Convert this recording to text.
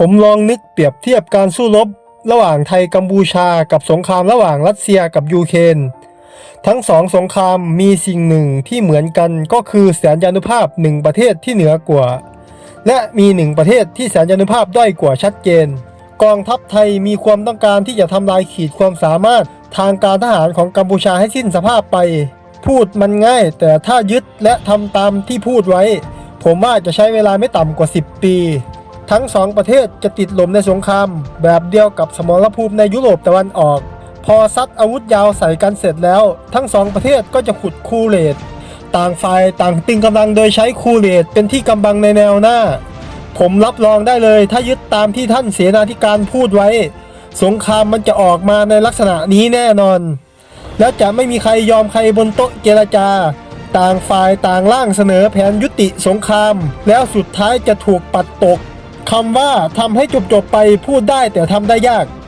ผมลองนึกเปรียบเทียบการสู้รบ ระหว่างไทยกัมพูชากับสงครามระหว่างรัสเซียกับยูเครนทั้งสองสงครามมีสิ่งหนึ่งที่เหมือนกันก็คือแสนยานุภาพหนึ่งประเทศที่เหนือกว่า และมีหนึ่งประเทศที่แสนยานุภาพด้อยกว่าชัดเจน กองทัพไทยมีความต้องการที่จะทำลายขีดความสามารถทางการทหารของกัมพูชาให้สิ้นสภาพไป พูดมันง่าย แต่ถ้ายึดและทำตามที่พูดไว้ ผมว่าจะใช้เวลาไม่ต่ำกว่า 10 ปี ทั้งสองประเทศจะติดลมในสงคราม แบบเดียวกับสมรภูมิในยุโรปตะวันออก พอซัดอาวุธยาวใส่กันเสร็จแล้ว ทั้งสองประเทศก็จะขุดคูเลตต่างฝ่ายต่างตึงกำลังโดยใช้คูเลตเป็นที่กำบังในแนวหน้า ผมรับรองได้เลยถ้ายึดตามที่ท่านเสนาธิการพูดไว้ สงครามมันจะออกมาในลักษณะนี้แน่นอน แล้วจะไม่มีใครยอมใครบนโต๊ะเจรจาต่างฝ่ายต่างร่างเสนอแผนยุติสงคราม แล้วสุดท้ายจะถูกปัดตก คำว่าทำให้จบจบไปพูดได้แต่ทำได้ยาก